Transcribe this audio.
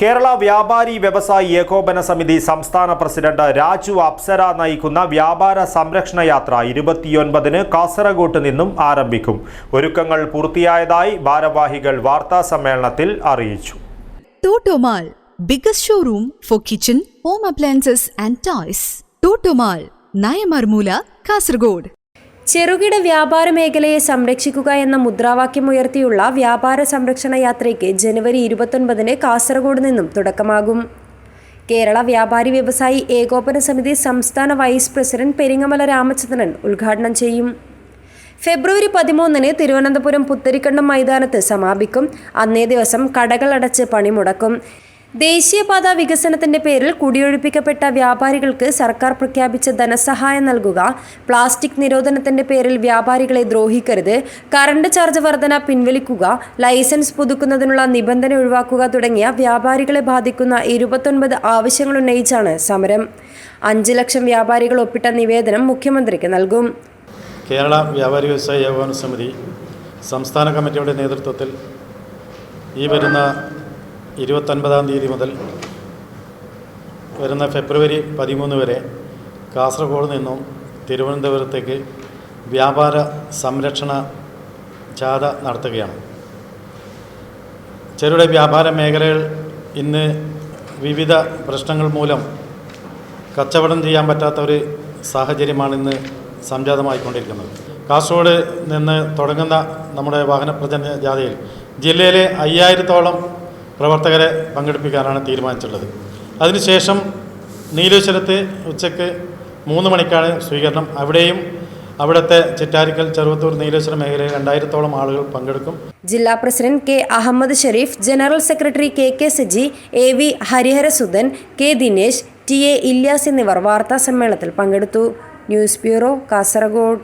കേരള വ്യാപാരി വ്യവസായി ഏകോപന സമിതി സംസ്ഥാന പ്രസിഡന്റ് രാജു അപ്സര നയിക്കുന്ന വ്യാപാര സംരക്ഷണ യാത്ര ഇരുപത്തിയൊൻപതിന് കാസർഗോട്ട് നിന്നും ആരംഭിക്കും ഒരുക്കങ്ങൾ പൂർത്തിയായതായി ഭാരവാഹികൾ വാർത്താ സമ്മേളനത്തിൽ അറിയിച്ചു Totomal, biggest showroom for kitchen home appliances and toys. Totomal, Nayamarmoola Kasargod. ചെറുകിട വ്യാപാര മേഖലയെ സംരക്ഷിക്കുക എന്ന മുദ്രാവാക്യം ഉയർത്തിയുള്ള വ്യാപാര സംരക്ഷണ യാത്രയ്ക്ക് ജനുവരി ഇരുപത്തൊൻപതിന് കാസർഗോഡ് നിന്നും തുടക്കമാകും. കേരള വ്യാപാരി വ്യവസായി ഏകോപന സമിതി സംസ്ഥാന വൈസ് പ്രസിഡന്റ് പെരിങ്ങമല രാമചന്ദ്രൻ ഉദ്ഘാടനം ചെയ്യും. ഫെബ്രുവരി പതിമൂന്നിന് തിരുവനന്തപുരം പുത്തരിക്കണ്ടം മൈതാനത്ത് സമാപിക്കും. അന്നേ ദിവസം കടകൾ അടച്ച് പണിമുടക്കും. ദേശീയപാത വികസനത്തിന്റെ പേരിൽ കുടിയൊഴിപ്പിക്കപ്പെട്ട വ്യാപാരികൾക്ക് സർക്കാർ പ്രഖ്യാപിച്ച ധനസഹായം നൽകുക പ്ലാസ്റ്റിക് നിരോധനത്തിന്റെ പേരിൽ വ്യാപാരികളെ ദ്രോഹിക്കരുത് കറണ്ട് ചാർജ് വർധന പിൻവലിക്കുക ലൈസൻസ് പുതുക്കുന്നതിനുള്ള നിബന്ധന ഒഴിവാക്കുക തുടങ്ങിയ വ്യാപാരികളെ ബാധിക്കുന്ന ഇരുപത്തൊൻപത് ആവശ്യങ്ങൾ ഉന്നയിച്ചാണ് സമരം. അഞ്ച് ലക്ഷം വ്യാപാരികൾ ഒപ്പിട്ട നിവേദനം മുഖ്യമന്ത്രിക്ക് നൽകും. കേരള വ്യാപാരി വ്യവസായ സമിതി സംസ്ഥാന കമ്മിറ്റിയുടെ നേതൃത്വത്തിൽ ഈ വരുന്ന ഇരുപത്തൊൻപതാം തീയതി മുതൽ വരുന്ന ഫെബ്രുവരി പതിമൂന്ന് വരെ കാസർഗോഡ് നിന്നും തിരുവനന്തപുരത്തേക്ക് വ്യാപാര സംരക്ഷണ ജാഥ നടത്തുകയാണ്. ചെറുകിട വ്യാപാര മേഖലകൾ ഇന്ന് വിവിധ പ്രശ്നങ്ങൾ മൂലം കച്ചവടം ചെയ്യാൻ പറ്റാത്ത ഒരു സാഹചര്യമാണ് ഇന്ന് സംജാതമായിക്കൊണ്ടിരിക്കുന്നത്. കാസർഗോഡ് നിന്ന് തുടങ്ങുന്ന നമ്മുടെ വാഹന പ്രചരണ ജാഥയിൽ ജില്ലയിലെ അയ്യായിരത്തോളം പ്രവർത്തകരെ പങ്കെടുപ്പിക്കാനാണ് തീരുമാനിച്ചിട്ടുള്ളത്. അതിനുശേഷം നീലേശ്വരത്ത് ഉച്ചയ്ക്ക് മൂന്ന് മണിക്കാണ് സ്വീകരണം. അവിടെയും അവിടുത്തെ ചിറ്റാരിക്കൽ ചെറുവത്തൂർ നീലേശ്വരം മേഖലയിൽ രണ്ടായിരത്തോളം ആളുകൾ പങ്കെടുക്കും. ജില്ലാ president K Ahammed Sherif general secretary K K Saji A V Hariharasudhan K Dinesh T A Ilyas എന്നിവർ വാർത്താ സമ്മേളനത്തിൽ പങ്കെടുത്തു. News bureau Kasargod.